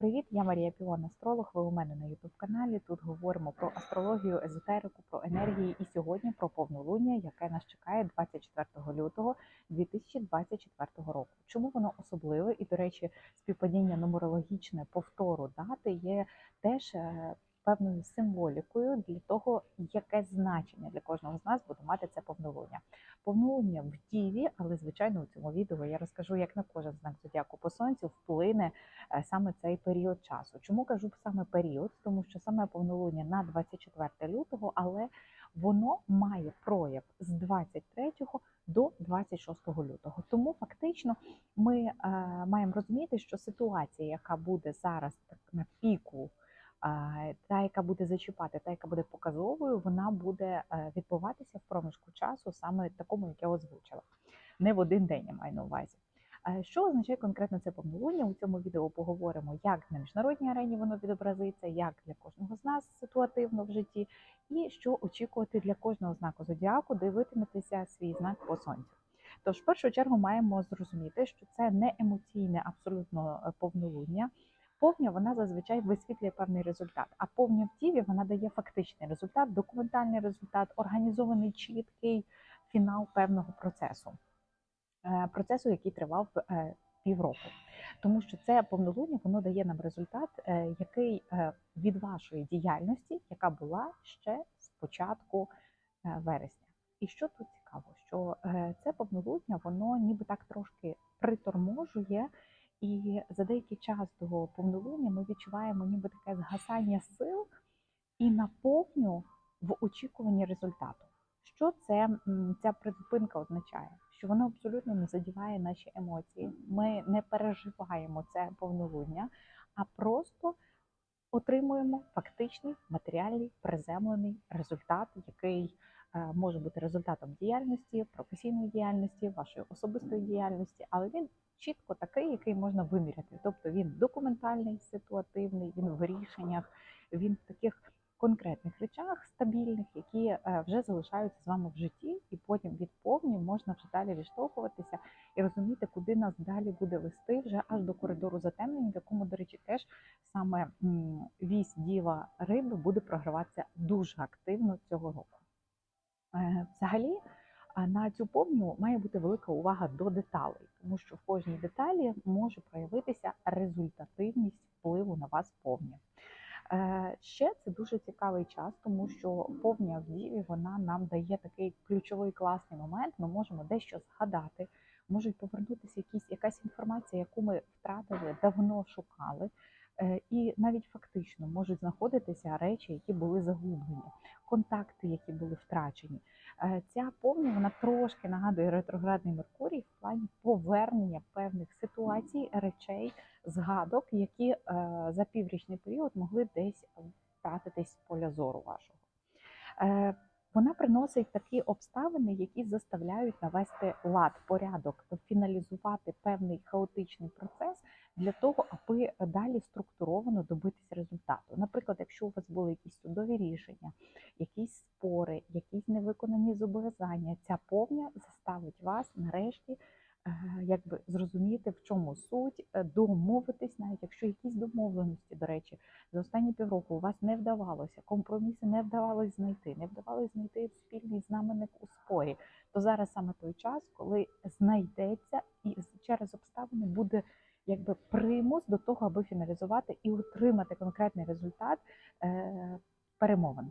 Привіт, я Марія Піон, астролог. Ви у мене на youtube каналі. Тут говоримо про астрологію, езотерику, про енергії. І сьогодні про повнолуння, яке нас чекає 24 лютого 2024 року. Чому воно особливе? І, до речі, співпадіння нумерологічне повтору дати є теж е, певною символікою для того, яке значення для кожного з нас буде мати це повнолуння. Повнолуння в діві, але звичайно у цьому відео я розкажу, як на кожен знак зодіаку по сонцю вплине е, саме цей період часу. Чому кажу саме період? Тому що саме повнолуння на 24 лютого, але воно має прояв з 23 до 26 лютого. Тому фактично ми е, маємо розуміти, що ситуація, яка буде зараз так на піку. Та, яка буде зачіпати, та яка буде показовою, вона буде е, відбуватися в проміжку часу, саме такому, як я озвучила. Не в один день я маю на увазі. Що означає конкретно це повнолуння? У цьому відео поговоримо, як на міжнародній арені воно відобразиться, як для кожного з нас ситуативно в житті, і що очікувати для кожного знаку зодіаку, дивитиметеся свій знак по сонцю. Тож, в першу чергу, маємо зрозуміти, що це не емоційне абсолютно е, повнолуння. Повня вона зазвичай висвітлює певний результат, а повня в діві вона дає фактичний результат, документальний результат, організований чіткий фінал певного процесу. Е, процесу, який тривав е, півроку. Тому що це повнолуння воно дає нам результат, е, який від вашої діяльності, яка була ще з початку вересня. І що тут цікаво, що це повнолуння, воно ніби так трошки приторможує, і за деякий час до повнолуння ми відчуваємо ніби таке згасання сил і наповню в очікуванні результату. Що це ця призупинка означає? Що воно абсолютно не задіває наші емоції. Ми не переживаємо це повнолуння, а просто отримуємо фактичний матеріальний приземлений результат, який е, може бути результатом діяльності, професійної діяльності, вашої особистої діяльності, але він чітко такий, який можна виміряти. Тобто він документальний, ситуативний, він в рішеннях, він в таких конкретних речах стабільних, які е, вже залишаються з вами в житті, і потім від повні можна вже далі відштовхуватися і розуміти, куди нас далі буде вести вже аж до коридору затемнень, в якому, до речі, теж саме вісь діва риби буде програватися дуже активно цього року. Е, Взагалі, на цю повню має бути велика увага до деталей, тому що в кожній деталі може проявитися результативність впливу на вас повні. Е, Ще це дуже цікавий час, тому що повня в діві вона нам дає такий ключовий класний момент. Ми можемо дещо згадати, можуть повернутися якісь якась інформація, яку ми втратили, давно шукали. Е, І навіть фактично можуть знаходитися речі, які були загублені, контакти, які були втрачені. Е, Ця повня вона трошки нагадує ретроградний Меркурій в плані повернення певних ситуацій, речей, згадок, які е, за піврічний період могли десь втратитись з поля зору вашого. Вона приносить такі обставини, які заставляють навести лад, порядок, фіналізувати певний хаотичний процес для того, аби далі структуровано добитись результату. Наприклад, якщо у вас були якісь судові рішення, якісь спори, якісь невиконані зобов'язання, ця повня заставить вас нарешті е, якби зрозуміти, в чому суть, е, домовитись, навіть якщо якісь домовленості, до речі, за останні півроку у вас не вдавалося, компроміси не вдавалось знайти, не вдавалось знайти спільний знаменник у спорі, то зараз саме той час, коли знайдеться і через обставини буде якби примус до того, аби фіналізувати і отримати конкретний результат е, перемовин.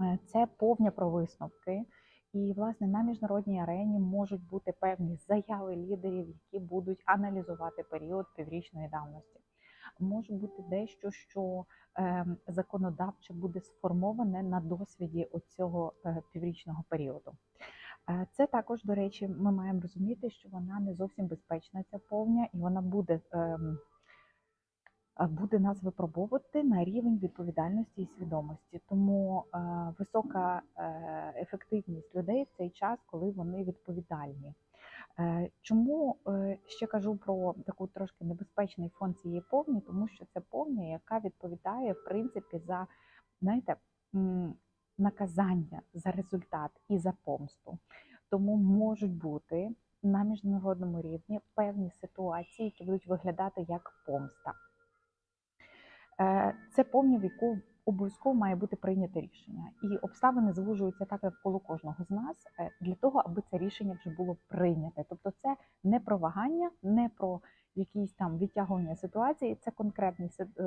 Е, Це повня про висновки. І, власне, на міжнародній арені можуть бути певні заяви лідерів, які будуть аналізувати період піврічної давності. Може бути дещо, що е, законодавче буде сформоване на досвіді оцього е, піврічного періоду. Е, Це також, до речі, ми маємо розуміти, що вона не зовсім безпечна, ця повня, і вона буде, ем, буде нас випробовувати на рівень відповідальності і свідомості. Тому е, висока ефективність людей в цей час, коли вони відповідальні. Е, Чому е, ще кажу про таку трошки небезпечний фон цієї повні, тому що це повня, яка відповідає в принципі за знаєте, наказання за результат і за помсту. Тому можуть бути на міжнародному рівні певні ситуації, які будуть виглядати як помста. Е, Це повні, в яку обов'язково має бути прийняте рішення, і обставини звужуються так навколо кожного з нас е, для того, аби це рішення вже було прийняте. Тобто, це не про вагання, не про якісь там відтягування ситуації, це конкретні е,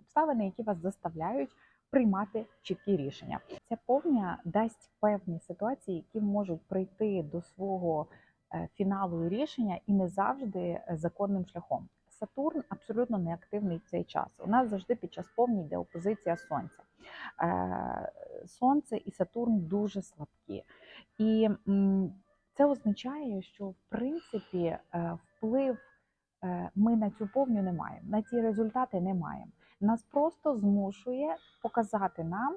обставини, які вас заставляють приймати чіткі рішення. Ця повня дасть певні ситуації, які можуть прийти до свого е, фіналу рішення, і не завжди законним шляхом. Сатурн абсолютно неактивний в цей час. У нас завжди під час повні йде опозиція Сонця. Е, Сонце і Сатурн дуже слабкі. І це означає, що в принципі е, вплив е, ми на цю повню не маємо, на ці результати не маємо. Нас просто змушує показати нам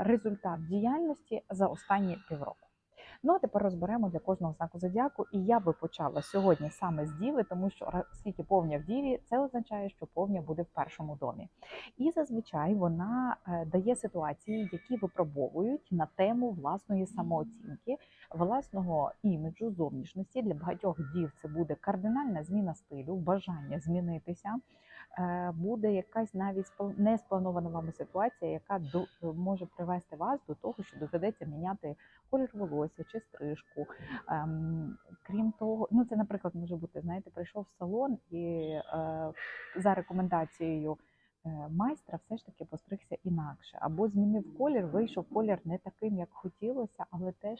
результат діяльності за останні півроку. Ну а тепер розберемо для кожного знаку зодіаку. І я би почала сьогодні саме з Діви, тому що оскільки повня в Діві, це означає, що повня буде в першому домі. І зазвичай вона е, дає ситуації, які випробовують на тему власної самооцінки, власного іміджу, зовнішності. Для багатьох дів це буде кардинальна зміна стилю, бажання змінитися. Е, Буде якась навіть не спланована вами ситуація, яка може привести вас до того, що доведеться міняти колір волосся чи стрижку. Ем, крім того, ну це, наприклад, може бути, знаєте, прийшов в салон і е, за рекомендацією е, майстра все ж таки постригся інакше, або змінив колір, вийшов колір не таким, як хотілося, але теж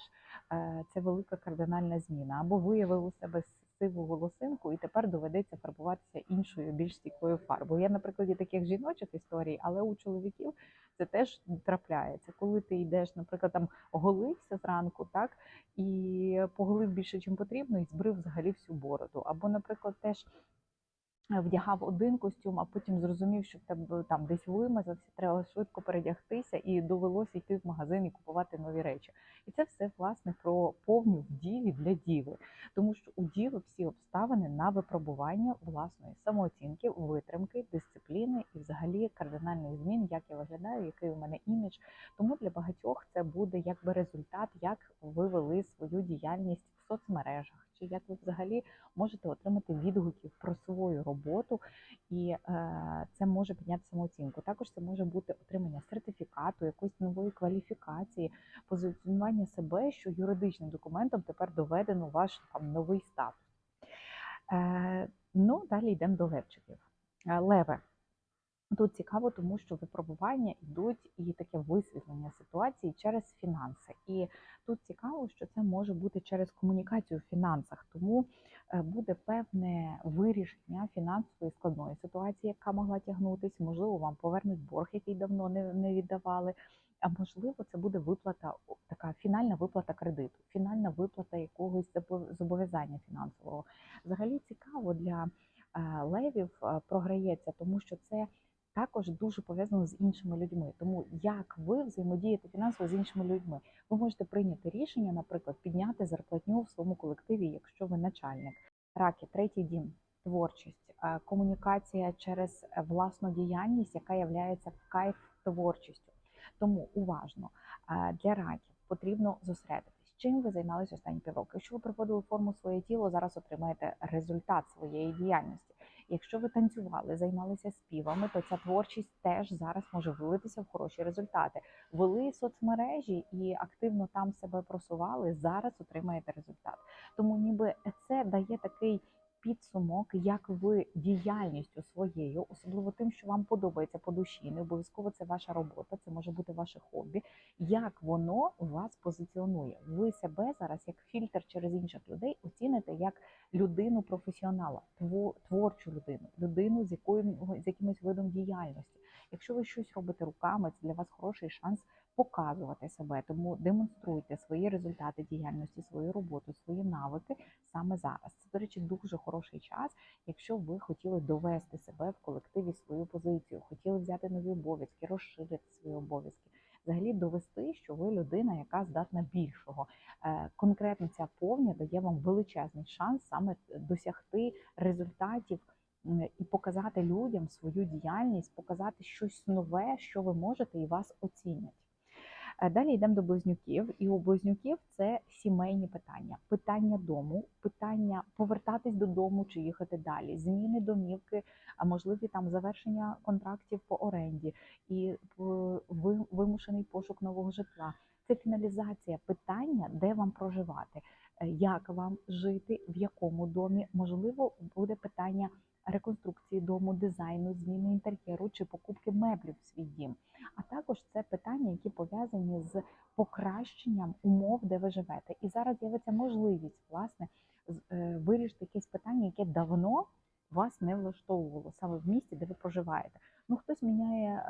це велика кардинальна зміна. Або виявив у себе сиву волосинку, і тепер доведеться фарбуватися іншою, більш стійкою фарбою. Я на прикладі таких жіночих історій, але у чоловіків це теж трапляється. Коли ти йдеш, наприклад, там голився зранку, так і поголив більше, чим потрібно, і збрив взагалі всю бороду. Або, наприклад, теж е, вдягав один костюм, а потім зрозумів, що в тебе там десь вимазався, треба швидко передягтися, і довелося йти в магазин і купувати нові речі. І це все власне про повню в діві для діви, тому що у діви всі обставини на випробування власної самооцінки, витримки, дисципліни і взагалі кардинальних змін, як я виглядаю, який у мене імідж. Тому для багатьох це буде якби результат, як ви вели свою діяльність в соцмережах, чи як ви взагалі можете отримати відгуків про свою роботу, і е, це може підняти самооцінку. Також це може бути отримання сертифікату, якоїсь нової кваліфікації, позиціонування себе, що юридичним документом тепер доведено ваш там новий статус. Е, ну, далі йдемо до левчиків. Е, Леве. Тут цікаво, тому що випробування йдуть і таке висвітлення ситуації через фінанси. І тут цікаво, що це може бути через комунікацію в фінансах, тому е, буде певне вирішення фінансової складної ситуації, яка могла тягнутись. Можливо, вам повернуть борг, який давно не, віддавали. А можливо, це буде виплата, така фінальна виплата кредиту, фінальна виплата якогось зобов'язання фінансового. Взагалі цікаво для е, левів е, програється, тому що це також дуже пов'язано з іншими людьми. Тому як ви взаємодієте фінансово з іншими людьми, ви можете прийняти рішення, наприклад, підняти зарплатню в своєму колективі, якщо ви начальник. Раки, третій дім, творчість, е, комунікація через власну діяльність, яка є кайф творчістю. Тому уважно е, для раків потрібно зосередитись. Чим ви займалися останні півроку? Якщо ви приводили форму своє тіло, зараз отримаєте результат своєї діяльності. Якщо ви танцювали, займалися співами, то ця творчість теж зараз може вилитися в хороші результати. Вели соцмережі і активно там себе просували. Зараз отримаєте результат. Тому ніби це дає такий підсумок, як ви діяльністю своєю, особливо тим, що вам подобається по душі, не обов'язково це ваша робота, це може бути ваше хобі. Як воно вас позиціонує? Ви себе зараз як фільтр через інших людей оціните як людину професіонала, тво- творчу людину, людину з якою з якимось видом діяльності. Якщо ви щось робите руками, це для вас хороший шанс показувати себе. Тому демонструйте свої результати діяльності, свою роботу, свої навики саме зараз. Це, до речі, дуже хороший час, якщо ви хотіли довести себе в колективі свою позицію, хотіли взяти нові обов'язки, розширити свої обов'язки. Взагалі довести, що ви людина, яка здатна більшого. Е, Конкретно ця повня дає вам величезний шанс саме досягти результатів і показати людям свою діяльність, показати щось нове, що ви можете, і вас оцінять. Е, Далі йдемо до близнюків, і у близнюків це сімейні питання, питання дому, питання повертатись додому чи їхати далі, зміни домівки, а можливі там завершення контрактів по оренді і е, ви- вимушений пошук нового житла. Це фіналізація питання, де вам проживати, е, як вам жити, в якому домі. Можливо, буде питання реконструкції дому, дизайну, зміни інтер'єру чи покупки меблів в свій дім. А також це питання, які пов'язані з покращенням умов, де ви живете. І зараз з'явиться можливість власне е, вирішити якесь питання, яке давно вас не влаштовувало саме в місті, де ви проживаєте. Ну хтось міняє.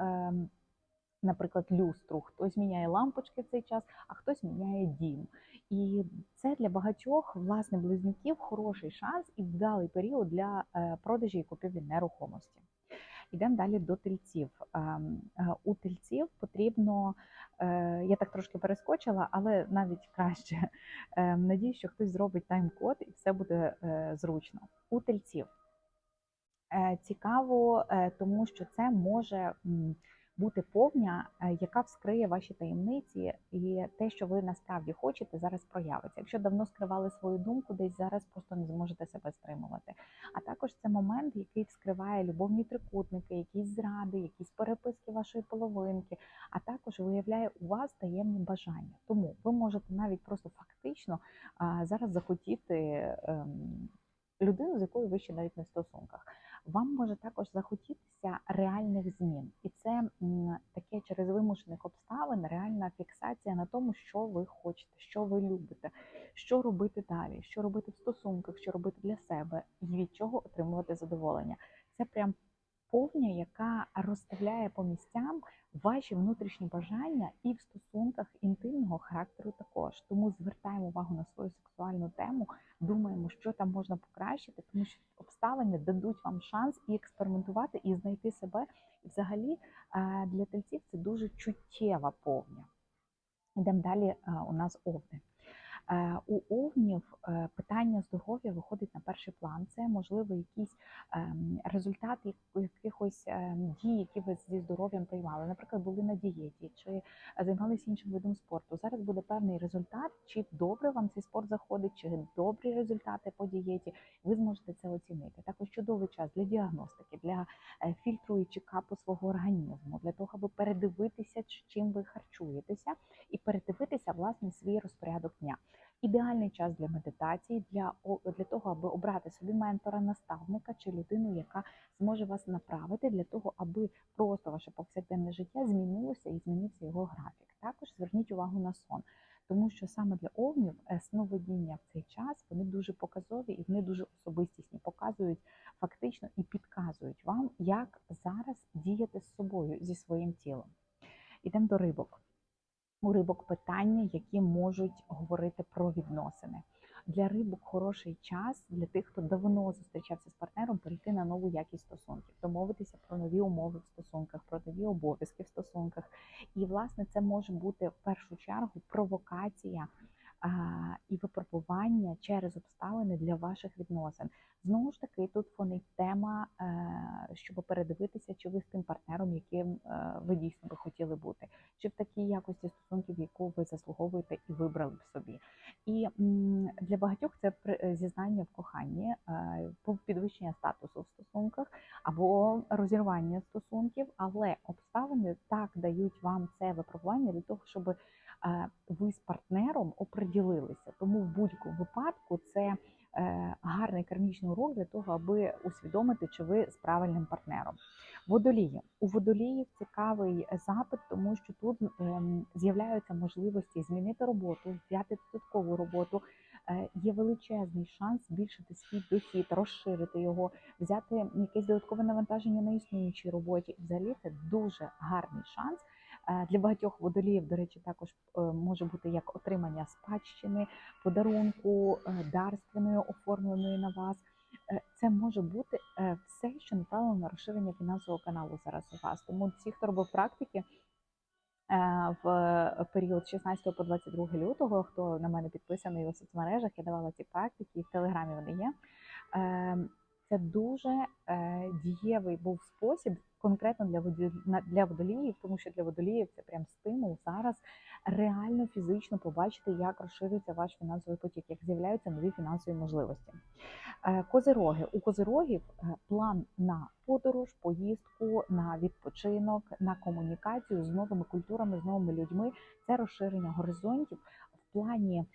Наприклад, люстру, хтось міняє лампочки в цей час, а хтось міняє дім. І це для багатьох власне близнюків хороший шанс і вдалий період для е, продажі і купівлі нерухомості. Йдемо далі до тельців. Ем, е, У тельців потрібно, е, я так трошки перескочила, але навіть краще. Ем, Надіюсь, що хтось зробить тайм-код і все буде зручно. У тельців цікаво, тому що це може бути повня, е, яка вскриє ваші таємниці, і те, що ви насправді хочете, зараз проявиться. Якщо давно скривали свою думку, десь зараз просто не зможете себе стримувати. А також це момент, який вскриває любовні трикутники, якісь зради, якісь переписки вашої половинки, а також виявляє у вас таємні бажання. Тому ви можете навіть просто фактично зараз захотіти ем, людину, з якою ви ще навіть не в стосунках. Вам може також захотітися реальних змін, і це таке через вимушених обставин реальна фіксація на тому, що ви хочете, що ви любите, що робити далі, що робити в стосунках, що робити для себе, і від чого отримувати задоволення. Це прям повня, яка розставляє по місцям ваші внутрішні бажання і в стосунках інтимного характеру також. Тому звертаємо увагу на свою сексуальну тему, думаємо, що там можна покращити, тому що обставини дадуть вам шанс і експериментувати, і знайти себе. І взагалі е, для тельців це дуже чуттєва повня. Йдемо далі. е, У нас овни. Е, У овнів е, питання здоров'я виходить на перший план. Це можливо якісь ем, результати якихось ем, дій, які ви зі здоров'ям приймали. Наприклад, були на дієті чи займалися іншим видом спорту. Зараз буде певний результат, чи добре вам цей спорт заходить, чи добрі результати по дієті. Ви зможете це оцінити. Також чудовий час для діагностики, для е, фільтру і чекапу свого організму, для того, аби передивитися, чим ви харчуєтеся, і передивитися власне свій розпорядок дня. Ідеальний час для медитації, для, для того, аби обрати собі ментора, наставника чи людину, яка зможе вас направити для того, аби просто ваше повсякденне життя змінилося і змінився його графік. Також зверніть увагу на сон, тому що саме для овнів е, сновидіння в цей час вони дуже показові і вони дуже особистісні, показують фактично і підказують вам, як зараз діяти з собою зі своїм тілом. Ідемо до рибок. У рибок питання, які можуть говорити про відносини. Для рибок хороший час для тих, хто давно зустрічався з партнером, перейти на нову якість стосунків, домовитися про нові умови в стосунках, про нові обов'язки в стосунках. І, власне, це може бути в першу чергу провокація і випробування через обставини для ваших відносин. Знову ж таки, тут фонить тема, е, щоб передивитися, чи ви з тим партнером, яким е, ви дійсно би хотіли бути, чи в такій якості стосунків, яку ви заслуговуєте і вибрали б собі. І для багатьох це е, зізнання в коханні, підвищення статусу в стосунках або розірвання стосунків, але обставини так дають вам це випробування для того, щоб ви з партнером оприділилися. Тому в будь-якому випадку це е, гарний кармічний урок для того, аби усвідомити, чи ви з правильним партнером. Водолії у водоліїв цікавий запит, тому що тут ем, з'являються можливості змінити роботу, взяти додаткову роботу. Е, Є величезний шанс збільшити свій дохід, розширити його, взяти якесь додаткове навантаження на існуючій роботі. Взагалі це дуже гарний шанс. Е, Для багатьох водоліїв, до речі, також е, може бути як отримання спадщини, подарунку, е, дарственної, оформленої на вас. Це може бути все, що направлено на розширення фінансового каналу зараз у вас. Тому всі, хто робив практики в період 16 по 22 лютого, хто на мене підписаний у соцмережах, я давала ці практики, і в телеграмі вони є. Е, Це дуже дієвий був спосіб конкретно для для водоліїв, тому що для водоліїв це прям стимул зараз реально фізично побачити, як розширюється ваш фінансовий потік, як з'являються нові фінансові можливості. Е, Козироги у козирогів е, план на подорож, поїздку, на відпочинок, на комунікацію з новими культурами, з новими людьми. Це розширення горизонтів в плані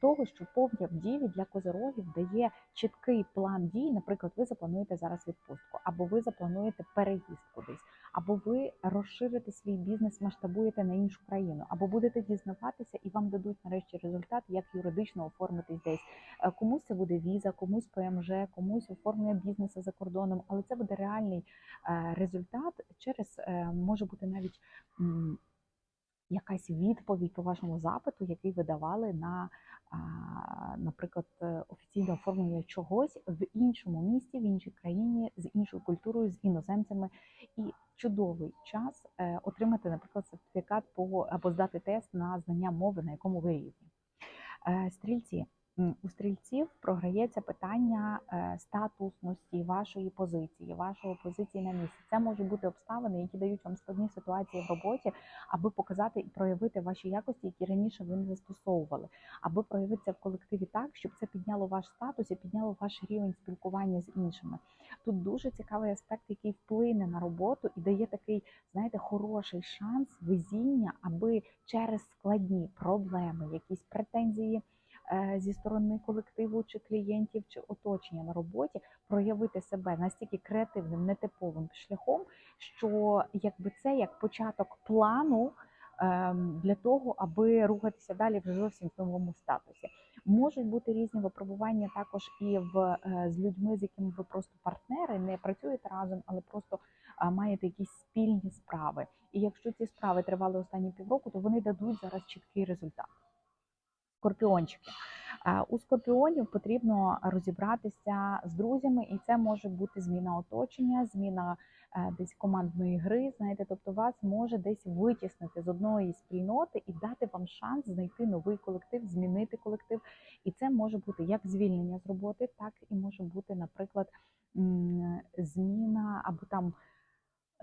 того, що повня в діві для козирогів дає чіткий план дій. Наприклад, ви заплануєте зараз відпустку, або ви заплануєте переїзд кудись, або ви розширите свій бізнес, масштабуєте на іншу країну, або будете дізнаватися і вам дадуть нарешті результат, як юридично оформитись десь. Е, Комусь це буде віза, комусь ПМЖ, комусь оформлення бізнесу за кордоном, але це буде реальний е, результат через е, може бути навіть. Якась відповідь по вашому запиту, який ви давали на, наприклад, е, офіційне оформлення чогось в іншому місті, в іншій країні, з іншою культурою, з іноземцями, і чудовий час е, отримати, наприклад, сертифікат по або здати тест на знання мови, на якому ви рівні. Е, Стрільці. У стрільців програється питання е, статусності вашої позиції, вашої позиції на місці. Це можуть бути обставини, які дають вам складні ситуації в роботі, аби показати і проявити ваші якості, які раніше ви не застосовували, аби проявитися в колективі так, щоб це підняло ваш статус і підняло ваш рівень спілкування з іншими. Тут дуже цікавий аспект, який вплине на роботу і дає такий, знаєте, хороший шанс везіння, аби через складні проблеми, якісь претензії зі сторони колективу чи клієнтів чи оточення на роботі проявити себе настільки креативним, нетиповим шляхом, що якби це як початок плану ем, для того, аби рухатися далі вже зовсім в новому статусі. Можуть бути різні випробування також і в е, з людьми, з якими ви просто партнери, не працюєте разом, але просто маєте якісь спільні справи. І якщо ці справи тривали останні півроку, то вони дадуть зараз чіткий результат. Скорпіончики. Е, У скорпіонів потрібно розібратися з друзями, і це може бути зміна оточення, зміна е, десь командної гри. Знаєте, тобто вас може десь витіснити з одної спільноти і дати вам шанс знайти новий колектив, змінити колектив. І це може бути як звільнення з роботи, так і може бути, наприклад, зміна або там.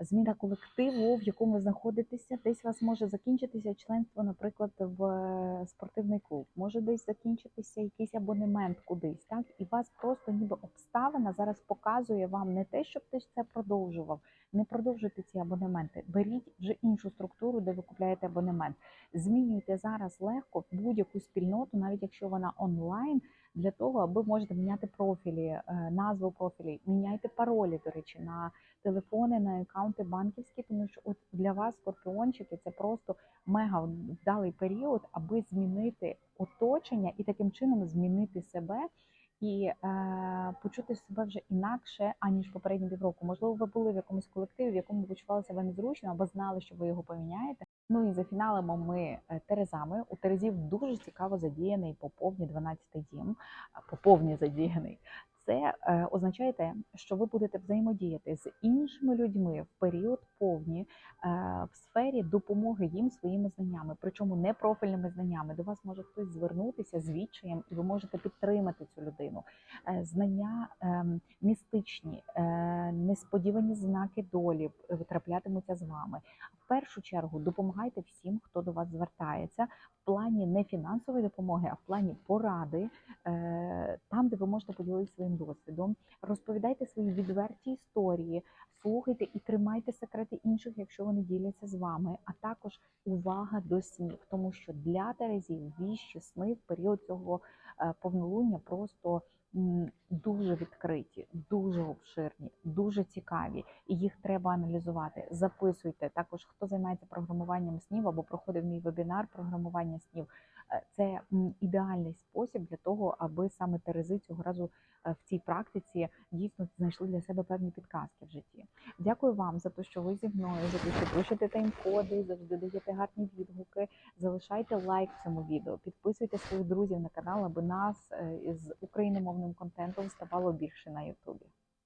Зміна колективу, в якому ви знаходитеся, десь у вас може закінчитися членство, наприклад, в е, спортивний клуб, може десь закінчитися якийсь абонемент кудись, так і вас просто ніби обставина зараз показує вам не те, щоб ти це продовжував. Не продовжуйте ці абонементи, беріть вже іншу структуру, де ви купляєте абонемент. Змінюйте зараз легко будь-яку спільноту, навіть якщо вона онлайн, для того, аби можете міняти профілі, е, назву профілі, міняйте паролі, до речі, на телефони, на аккаунти банківські, тому що от для вас, скорпіончики, це просто мега вдалий період, аби змінити оточення і таким чином змінити себе. І е, почути себе вже інакше аніж попередні півроку. Можливо, ви були в якомусь колективі, в якому почувалися ви незручно або знали, що ви його поміняєте. Ну і за фіналами ми е, Терезами. У Терезів дуже цікаво задіяний по повні 12 дім, поповні задіяний. Це е, означає те, що ви будете взаємодіяти з іншими людьми в період повні е, в сфері допомоги їм своїми знаннями, причому не профільними знаннями. До вас може хтось звернутися з відчаєм, і ви можете підтримати цю людину. Е, знання е, містичні, несподівані знаки долі траплятимуться з вами. В першу чергу допомагайте всім, хто до вас звертається в плані не фінансової допомоги, а в плані поради, там, де ви можете поділитися своїм досвідом. Розповідайте свої відверті історії, слухайте і тримайте секрети інших, якщо вони діляться з вами. А також увага до снів, тому що для Терезів віщі сни в період цього е, повнолуння просто дуже відкриті, дуже обширні, дуже цікаві, і їх треба аналізувати. Записуйте також, хто займається програмуванням снів або проходив мій вебінар програмування снів. Е, Це ідеальний спосіб для того, аби саме Терези цього разу е, в цій практиці дійсно знайшли для себе певні підказки в житті. Дякую вам за те, що ви зі мною, за те, що пишете тайм-коди, завжди даєте гарні відгуки. Залишайте лайк цьому відео, підписуйте своїх друзів на канал, аби нас е, з україномовним контентом ставало більше на Ютубі.